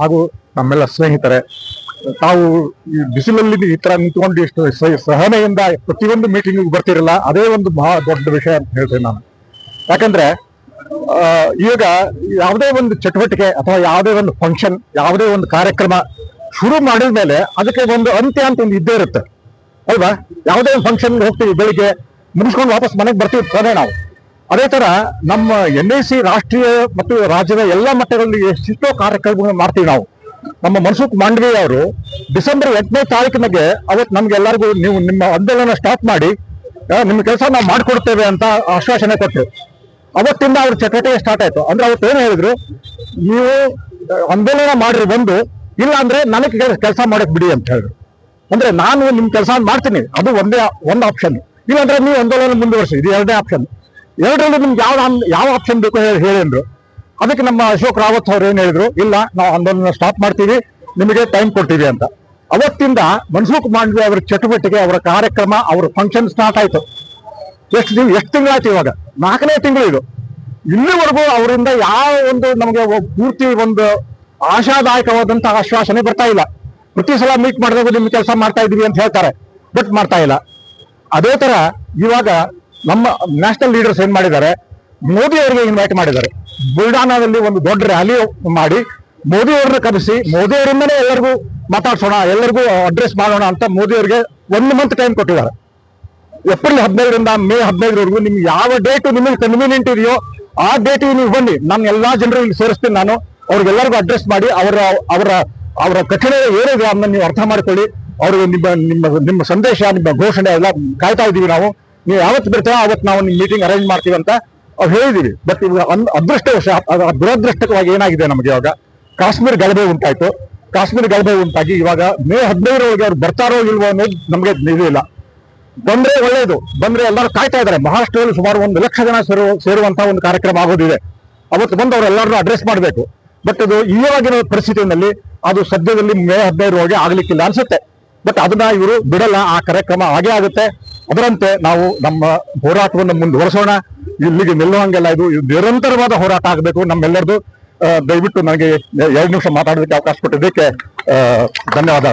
ಹಾಗೂ ನಮ್ಮೆಲ್ಲ ಸ್ನೇಹಿತರೆ, ತಾವು ಈ ಬಿಸಿಲಲ್ಲಿ ಈ ತರ ನಿಂತ್ಕೊಂಡು ಎಷ್ಟು ಸಹನೆಯಿಂದ ಪ್ರತಿಯೊಂದು ಮೀಟಿಂಗ್ ಬರ್ತಿರಲ್ಲ, ಅದೇ ಒಂದು ಬಹಳ ದೊಡ್ಡ ವಿಷಯ ಅಂತ ಹೇಳ್ತೇನೆ ನಾನು. ಯಾಕಂದ್ರೆ ಈಗ ಯಾವುದೇ ಒಂದು ಚಟುವಟಿಕೆ ಅಥವಾ ಯಾವುದೇ ಒಂದು ಫಂಕ್ಷನ್ ಯಾವುದೇ ಒಂದು ಕಾರ್ಯಕ್ರಮ ಶುರು ಮಾಡಿದ ಮೇಲೆ ಅದಕ್ಕೆ ಒಂದು ಅಂತ್ಯ ಅಂತ ಒಂದು ಇದ್ದೇ ಇರುತ್ತೆ. ಅಲ್ವಾ? ಯಾವುದೇ ಒಂದು ಫಂಕ್ಷನ್ ಹೋಗ್ತೀವಿ, ಬೆಳಿಗ್ಗೆ ಮುಗಿಸ್ಕೊಂಡು ವಾಪಸ್ ಮನೆಗೆ ಬರ್ತೀವಿ, ತಾನೇ ನಾವು. ಅದೇ ತರ ನಮ್ಮ ಎನ್ ಐ ಸಿ ರಾಷ್ಟ್ರೀಯ ಮತ್ತು ರಾಜ್ಯದ ಎಲ್ಲಾ ಮಟ್ಟಗಳಲ್ಲಿ ಎಷ್ಟೆಷ್ಟೋ ಕಾರ್ಯಕ್ರಮಗಳನ್ನು ಮಾಡ್ತೀವಿ ನಾವು. ನಮ್ಮ ಮನ್ಸುಖ್ ಮಾಂಡವಿ ಅವರು ಡಿಸೆಂಬರ್ ಎಂಟನೇ ತಾರೀಕಿನಾಗೆ ಅವತ್ತು ನಮ್ಗೆಲ್ಲರಿಗೂ ನೀವು ನಿಮ್ಮ ಆಂದೋಲನ ಸ್ಟಾಪ್ ಮಾಡಿ ನಿಮ್ಮ ಕೆಲಸ ನಾವು ಮಾಡಿಕೊಡ್ತೇವೆ ಅಂತ ಆಶ್ವಾಸನೆ ಕೊಟ್ಟರು ಅವತ್ತಿಂದ ಅವ್ರ ಚಟುವಟಿಕೆ ಸ್ಟಾರ್ಟ್ ಆಯ್ತು. ಅಂದ್ರೆ ಅವತ್ತು ಏನು ಹೇಳಿದ್ರು? ನೀವು ಆಂದೋಲನ ಮಾಡಿರಿ ಬಂದು, ಇಲ್ಲ ಅಂದ್ರೆ ನನಗೆ ಕೆಲಸ ಮಾಡಕ್ ಬಿಡಿ ಅಂತ ಹೇಳಿದ್ರು. ಅಂದ್ರೆ ನಾನು ನಿಮ್ ಕೆಲಸ ಮಾಡ್ತೀನಿ. ಅದು ಒಂದೇ ಒಂದು ಆಪ್ಷನ್ ಇಲ್ಲಾಂದ್ರೆ ನೀವು ಆಂದೋಲನ ಮುಂದುವರಿಸಿ. ಇದು ಎರಡನೇ ಆಪ್ಷನ್ ಎರಡರಲ್ಲಿ ನಿಮ್ಗೆ ಯಾವ ಯಾವ ಆಪ್ಷನ್ ಬೇಕು ಹೇಳಿದ್ರು ಹೇಳಿ ಅದಕ್ಕೆ ನಮ್ಮ ಅಶೋಕ್ ರಾವತ್ ಅವ್ರು ಏನ್ ಹೇಳಿದ್ರು? ಇಲ್ಲ, ನಾವು ಆಂದೋಲನ ಸ್ಟಾಪ್ ಮಾಡ್ತೀವಿ, ನಿಮಗೆ ಟೈಮ್ ಕೊಡ್ತೀವಿ ಅಂತ. ಅವತ್ತಿಂದ ಮನ್ಸುಖ್ ಮಾಂಡವಿ ಅವರ ಚಟುವಟಿಕೆ, ಅವರ ಕಾರ್ಯಕ್ರಮ, ಅವರ ಫಂಕ್ಷನ್ ಸ್ಟಾರ್ಟ್ ಆಯ್ತು. ಎಷ್ಟು ದಿನ ಎಷ್ಟು ತಿಂಗಳಾಯ್ತು ಇವಾಗ? ನಾಲ್ಕನೇ ತಿಂಗಳು ಇದು. ಇಲ್ಲಿವರೆಗೂ ಅವರಿಂದ ಯಾವ ಒಂದು ನಮಗೆ ಪೂರ್ತಿ ಒಂದು ಆಶಾದಾಯಕವಾದಂತಹ ಆಶ್ವಾಸನೆ ಬರ್ತಾ ಇಲ್ಲ. ಪ್ರತಿ ಸಲ ಮೀಟ್ ಮಾಡಿದಾಗ ನಿಮ್ಗೆ ಕೆಲಸ ಮಾಡ್ತಾ ಇದೀವಿ ಅಂತ ಹೇಳ್ತಾರೆ. ಬಟ್ ಮಾಡ್ತಾ ಇಲ್ಲ. ಅದೇ ತರ ಇವಾಗ ನಮ್ಮ ನ್ಯಾಷನಲ್ ಲೀಡರ್ಸ್ ಏನ್ ಮಾಡಿದ್ದಾರೆ? ಮೋದಿ ಅವರಿಗೆ ಇನ್ವೈಟ್ ಮಾಡಿದ್ದಾರೆ. ಬುಲ್ಡಾನಾದಲ್ಲಿ ಒಂದು ದೊಡ್ಡ ರ್ಯಾಲಿ ಮಾಡಿ ಮೋದಿ ಅವರನ್ನ ಕರೆಸಿ, ಮೋದಿ ಅವರಿಂದನೇ ಎಲ್ಲರಿಗೂ ಮಾತಾಡ್ಸೋಣ, ಎಲ್ಲರಿಗೂ ಅಡ್ರೆಸ್ ಮಾಡೋಣ ಅಂತ ಮೋದಿ ಅವರಿಗೆ ಒಂದು ಮಂತ್ ಟೈಮ್ ಕೊಟ್ಟಿದ್ದಾರೆ. ಏಪ್ರಿಲ್ ಹದಿನೈದರಿಂದ ಮೇ ಹದಿನೈದರವರೆಗೂ ನಿಮ್ಗೆ ಯಾವ ಡೇಟ್ ನಿಮಗೆ ಕನ್ವೀನಿಯಂಟ್ ಇದೆಯೋ ಆ ಡೇಟ್ ನೀವು ಬನ್ನಿ. ನಾನು ಎಲ್ಲಾ ಜನರು ಇಲ್ಲಿ ಸೇರಿಸ್ತೀನಿ ನಾನು. ಅವ್ರಿಗೆಲ್ಲರಿಗೂ ಅಡ್ರೆಸ್ ಮಾಡಿ, ಅವರ ಅವರ ಅವರ ಕಠಿಣ ಏನಿದೆ ಅದನ್ನ ನೀವು ಅರ್ಥ ಮಾಡ್ಕೊಳ್ಳಿ. ಅವ್ರಿಗೆ ನಿಮ್ಮ ನಿಮ್ಮ ನಿಮ್ಮ ಸಂದೇಶ, ನಿಮ್ಮ ಘೋಷಣೆ ಎಲ್ಲ ಕಾಯ್ತಾ ಇದ್ದೀವಿ ನಾವು. ನೀವು ಯಾವತ್ತು ಬರ್ತೀರಾ ಅವತ್ತು ನಾವು ಮೀಟಿಂಗ್ ಅರೇಂಜ್ ಮಾಡ್ತೀವಿ ಅಂತ ಅವ್ರು ಹೇಳಿದೀವಿ. ಬಟ್ ಇವಾಗ ಒಂದು ಅದೃಷ್ಟವಶ ದುರದೃಷ್ಟಕವಾಗಿ ಏನಾಗಿದೆ ನಮಗೆ ಇವಾಗ? ಕಾಶ್ಮೀರ ಗಲಭೆ ಉಂಟಾಯ್ತು. ಕಾಶ್ಮೀರ ಗಲಭೆ ಉಂಟಾಗಿ ಇವಾಗ ಮೇ ಹದಿನೈದರೊಳಗೆ ಅವ್ರು ಬರ್ತಾರೋ ಇಲ್ವೋ ಅನ್ನೋದು ನಮಗೆ ಇಲ್ಲ. ಬಂದ್ರೆ ಒಳ್ಳೇದು. ಬಂದ್ರೆ ಎಲ್ಲರೂ ಕಾಯ್ತಾ ಇದ್ದಾರೆ. ಮಹಾರಾಷ್ಟ್ರದಲ್ಲಿ ಸುಮಾರು ಒಂದು ಲಕ್ಷ ಜನ ಸೇರುವ ಸೇರುವಂತಹ ಒಂದು ಕಾರ್ಯಕ್ರಮ ಆಗೋದಿದೆ. ಅವತ್ತು ಬಂದು ಅವರೆಲ್ಲರನ್ನೂ ಅಡ್ರೆಸ್ ಮಾಡಬೇಕು. ಬಟ್ ಅದು ಈವಾಗಿನ ಪರಿಸ್ಥಿತಿಯಲ್ಲಿ ಅದು ಸದ್ಯದಲ್ಲಿ ಮೇ ಹದಿನೈದರೊಳಗೆ ಆಗ್ಲಿಕ್ಕಿಲ್ಲ ಅನ್ಸುತ್ತೆ. ಬಟ್ ಅದನ್ನ ಇವರು ಬಿಡಲ್ಲ. ಆ ಕಾರ್ಯಕ್ರಮ ಹಾಗೆ ಆಗುತ್ತೆ. ಅದರಂತೆ ನಾವು ನಮ್ಮ ಹೋರಾಟವನ್ನು ಮುಂದುವರಿಸೋಣ ಇಲ್ಲಿಗೆ ನಿಲ್ಲುವಂಗೆಲ್ಲ ಇದು ನಿರಂತರವಾದ ಹೋರಾಟ ಆಗಬೇಕು ನಮ್ಮೆಲ್ಲರದು. ದಯವಿಟ್ಟು ನನಗೆ ಎರಡು ನಿಮಿಷ ಮಾತಾಡೋದಕ್ಕೆ ಅವಕಾಶ ಕೊಟ್ಟಿದ್ದಕ್ಕೆ ಧನ್ಯವಾದ.